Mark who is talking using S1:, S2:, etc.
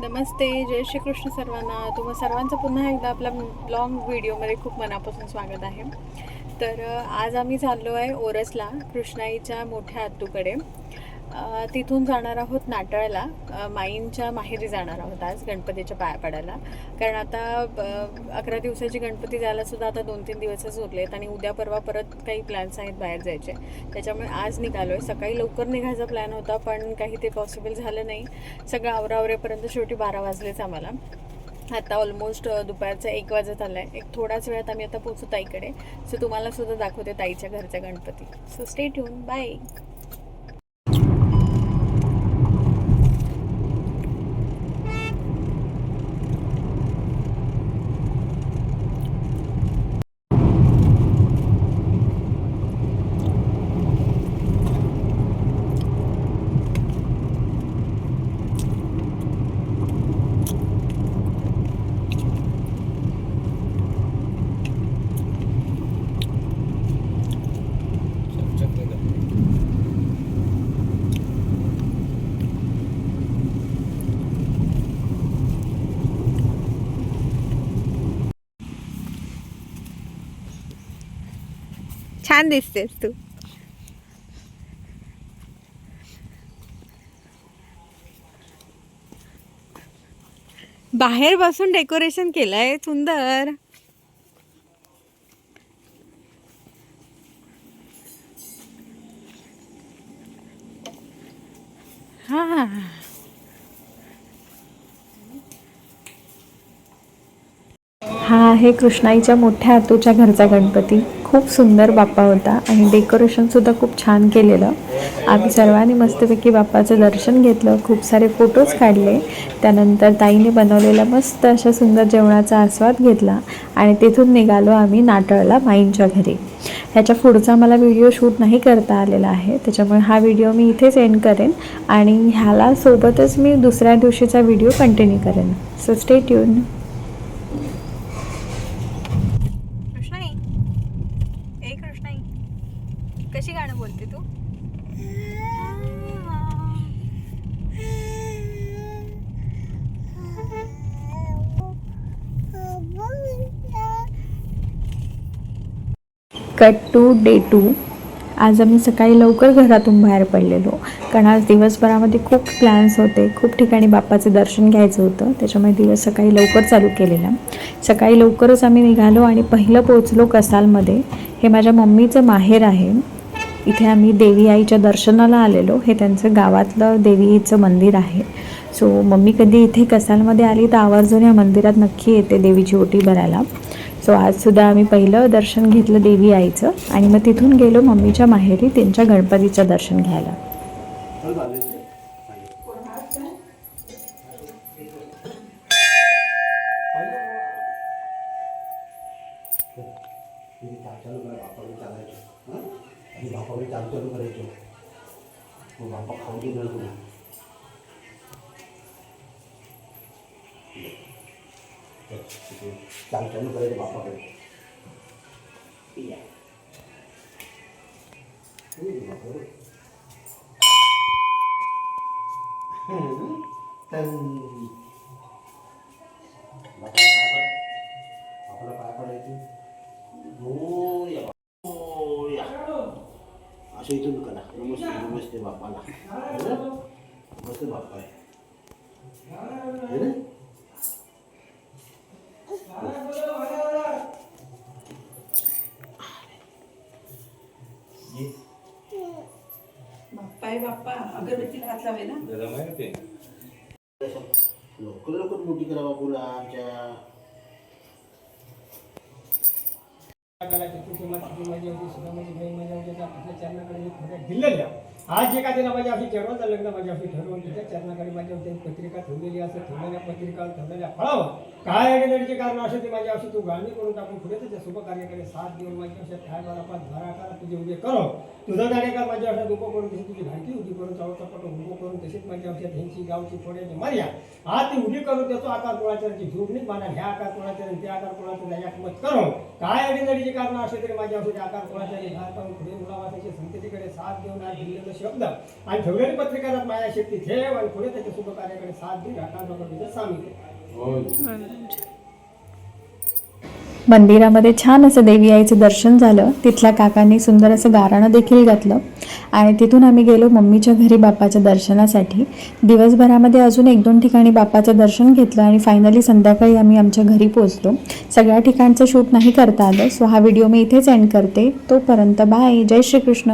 S1: नमस्ते जय श्री कृष्ण सर्वांना. तुम्हा सर्वांचं पुन्हा एकदा आपल्या ब्लॉग व्हिडिओमध्ये खूप मनापासून स्वागत आहे. तर आज आम्ही चाललो आहे ओरसला कृष्णाईच्या मोठ्या आत्तूकडे तिथून जाणार आहोत नाटळला. माईंच्या माहेरी जाणार आहोत आज गणपतीच्या पाया पडायला. कारण आता अकरा दिवसाची गणपती जायला सुद्धा आता दोन तीन दिवसच उरलेत आणि उद्या परवा परत काही प्लॅन्स आहेत बाहेर जायचे. त्याच्यामुळे आज निघालो आहे सकाळी लवकर निघायचा प्लॅन होता पण काही ते पॉसिबल झालं नाही. सगळं आवरावरेपर्यंत शेवटी बारा वाजलेच आम्हाला. आता ऑलमोस्ट दुपारचा एक वाजत आला आहे एक थोडाच वेळात आम्ही आता पोचू ताईकडे. सो तुम्हाला सुद्धा दाखवते ताईच्या घरचा Ganpati. So stay tune bye छान दिसतेस तू बाहेर बसून डेकोरेशन केलंय सुंदर. हा. हा आहे कृष्णाईच्या मोठ्या आतूच्या घरचा गणपती. खूप सुंदर बाप्पा होता आणि डेकोरेशनसुद्धा खूप छान केलेलं. आम्ही सर्वांनी मस्तपैकी बाप्पाचं दर्शन घेतलं खूप सारे फोटोज काढले. त्यानंतर ताईने बनवलेला मस्त अशा सुंदर जेवणाचा आस्वाद घेतला आणि तिथून निघालो आम्ही नाटळला माईंच्या घरी. ह्याच्या पुढचा मला व्हिडिओ शूट नाही करता आलेला आहे त्याच्यामुळे हा व्हिडिओ मी इथेच एंड करेन आणि ह्याला सोबतच मी दुसऱ्या दिवशीचा व्हिडिओ कंटिन्यू करेन. सो स्टे ट्यून कशी गाणं बोलते तू? Cut to day two. आज आम्ही सकाळी लवकर घरातून बाहेर पडलेलो. कारण आज दिवसभरामध्ये खूप प्लॅन्स होते. खूप ठिकाणी बाप्पाचं दर्शन घ्यायचं होतं. त्याच्यामुळे दिवस सकाळी लवकर चालू केलेला. सकाळी लवकरच आम्ही निघालो आणि पहिलं पोचलो कसालमध्ये. हे माझ्या मम्मीचं माहेर आहे. इथे आम्ही देवी आईच्या दर्शनाला आलेलो. हे त्यांचं गावातलं देवीचं मंदिर आहे. सो मम्मी कधी इथे कसालमध्ये आली तर आवर्जून या मंदिरात नक्की येते देवीची ओटी भरायला. सो आजसुद्धा आम्ही पहिलं दर्शन घेतलं देवी आईचं आणि मग तिथून गेलो मम्मीच्या माहेरी त्यांच्या गणपतीचं दर्शन घ्यायला.
S2: आणि बापाकडे चालू चालू करायचं मग बापा खाऊ देणार तुला चल, तिथे चालू चालू करायचं बापाकडे या. हम्म, बापाकडे. हम्म, तर बापाला पाय पड. बापाला पाय पडायचं असं इथून करा नमस्ते नमस्ते बापाला? मस्त बाप्पा आहे.
S3: बाप्पा आहे बाप्पा अगरबत्तीला हात लावे ना
S2: लवकर लवकर मोठी करा बापूला आमच्या
S4: दिलेल्या म्हणजे आज एका दिना माझ्या अशी चरणाचं लग्न माझ्या अशी ठरवून तिच्या चरणाकडे माझ्या होते. पत्रिका ठेवलेली असं ठेवलेल्या पत्रिका ठेवलेल्या फळावर. काय अडचणीचे कारण असे ते माझ्या अशी तू गाणी करून टाकून पुढे तुझ्या शुभकार्याकडे साथ देऊन माझ्या अशा ठाय पाच धरा करा तुझे उभे करो. तुझं कार्यकार माझ्या अशा उभं करून तशी तुझी घाटी उभी करून चावचा पट उभं करून तशीच माझ्या अशा त्यांची गावची फोड्याची मार्या. आज ती उभी करून देतो आकार कोणाच्या झुडणीत माना ह्या आकार कोणाच्या त्या आकार कोणाच्या या मत करो. काय अडचणीचे कारण असे तरी माझ्या अशा आकार कोणाच्या घात पाहून पुढे मुलावासाची संततीकडे साथ देऊन आज दिलेलं शब्द आणि ठेवलेली पत्रिकारात माझ्या शक्ती ठेव आणि पुढे त्याच्या शुभ कार्याकडे साथ देऊन घाटा सांगितले
S1: मंदिरामध्ये छान असं देवी आईचं दर्शन झालं. तिथल्या काकांनी सुंदर असं गाराणं देखील घातलं. आणि तिथून आम्ही गेलो मम्मीच्या घरी बाप्पाच्या दर्शनासाठी. दिवसभरामध्ये अजून एक दोन ठिकाणी बाप्पाचं दर्शन घेतलं आणि फायनली संध्याकाळी आम्ही आमच्या घरी पोचलो सगळ्या ठिकाणचं शूट नाही करता आलं सो हा व्हिडिओ मी इथेच एंड करते. तोपर्यंत बाय जय श्रीकृष्ण.